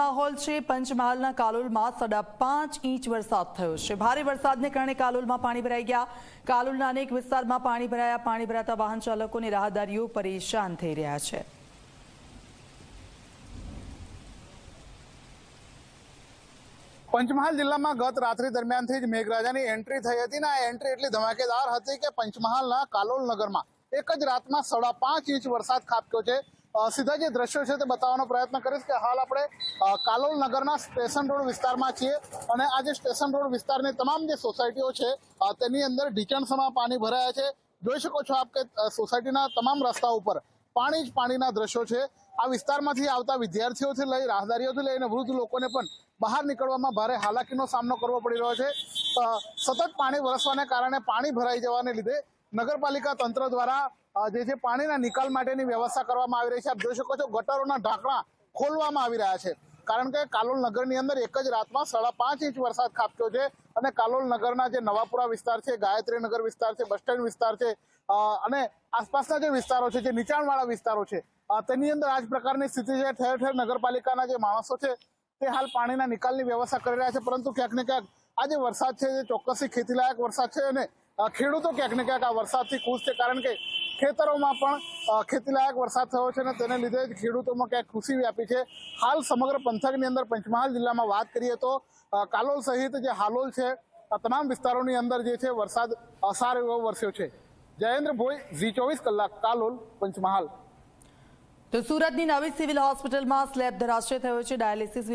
માહોલ છે. પંચમહાલના કાલોલમાં સાડા પાંચ ઇંચ વરસાદ થયો છે. ભારે વરસાદને કારણે કાલોલમાં પાણી ભરાઈ ગયા. કાલોલના અનેક વિસ્તારમાં પાણી ભરાયા. પાણી ભરાતા વાહન ચાલકો રાહદારીઓ પરેશાન થઈ રહ્યા છે. પંચમહાલ જિલ્લામાં ગત રાત્રિ દરમિયાનથી જ મેઘરાજાની એન્ટ્રી થઈ હતી ને આ એન્ટ્રી એટલી ધમાકેદાર હતી કે પંચમહાલના કાલોલ નગરમાં એક જ રાતમાં સાડા પાંચ ઇંચ વરસાદ ખાબક્યો છે. સીધા જે દ્રશ્યો છે તે બતાવવાનો પ્રયત્ન કરીશ કે હાલ આપણે કાલોલ નગરના સ્ટેશન રોડ વિસ્તારમાં છીએ અને આ જે સ્ટેશન રોડ વિસ્તારની તમામ જે સોસાયટીઓ છે તેની અંદર ઢીચણસમાં પાણી ભરાયા છે. જોઈ શકો છો આપ કે સોસાયટીના તમામ રસ્તા ઉપર પાણી જ પાણીના દ્રશ્યો છે. આ વિસ્તારમાંથી આવતા વિદ્યાર્થીઓથી લઈ, રાહદારીઓથી લઈને વૃદ્ધ લોકોને પણ બહાર નીકળવામાં ભારે હાલાકીનો સામનો કરવો પડી રહ્યો છે. સતત પાણી વરસવાને કારણે પાણી ભરાઈ જવાને લીધે નગરપાલિકા તંત્ર દ્વારા જે જે પાણીના નિકાલ માટેની વ્યવસ્થા કરવામાં આવી રહી છે. આપ જોઈ શકો છો ગટરોના ઢાંકણા ખોલવામાં આવી રહ્યા છે. કારણ કે કાલોલ નગરની અંદર એક જ રાતમાં સાડા પાંચ ઇંચ વરસાદ ખાબક્યો છે અને કાલોલ નગરના જે નવાપુરા વિસ્તાર છે, ગાયત્રી નગર વિસ્તાર છે, બસ સ્ટેન્ડ વિસ્તાર છે અને આસપાસના જે વિસ્તારો છે, જે નીચાણવાળા વિસ્તારો છે તેની અંદર આ જ પ્રકારની સ્થિતિ છે. ઠેર ઠેર નગરપાલિકાના જે માણસો છે, તે હાલ પાણીના નિકાલની વ્યવસ્થા કરી રહ્યા છે. પરંતુ ક્યાંક ને ક્યાંક આ જે વરસાદ છે, જે ચોક્કસથી ખેતીલાયક વરસાદ છે અને ખેડૂતો ક્યાંક ને ક્યાંક આ વરસાદથી ખુશ છે, કારણ કે ખેતરોમાં પણ ખેતીલાયક વરસાદ થયો છે અને તેને લીધે જ ખેડૂતોમાં ક્યાંક ખુશી વ્યાપી છે. હાલ સમગ્ર પંથકની અંદર પંચમહાલ જિલ્લામાં વાત કરીએ તો કાલોલ સહિત જે હાલોલ છે તમામ વિસ્તારોની અંદર જે છે વરસાદ અસારો સારો એવો વરસ્યો છે. જયેન્દ્ર ભોઈ, ઝી ચોવીસ કલાક, કાલોલ, પંચમહાલ. તો સુરતની નવી સિવિલ હોસ્પિટલમાં સ્લેબ ધરાશય થયો છે, ડાયાલિસિસ